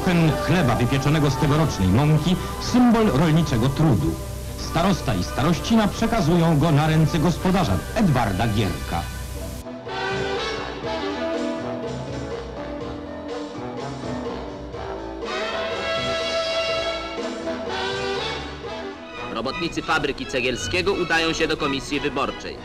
Bochen chleba wypieczonego z tegorocznej mąki, symbol rolniczego trudu. Starosta i starościna przekazują go na ręce gospodarza Edwarda Gierka. Robotnicy fabryki cegielskiego udają się do komisji wyborczej.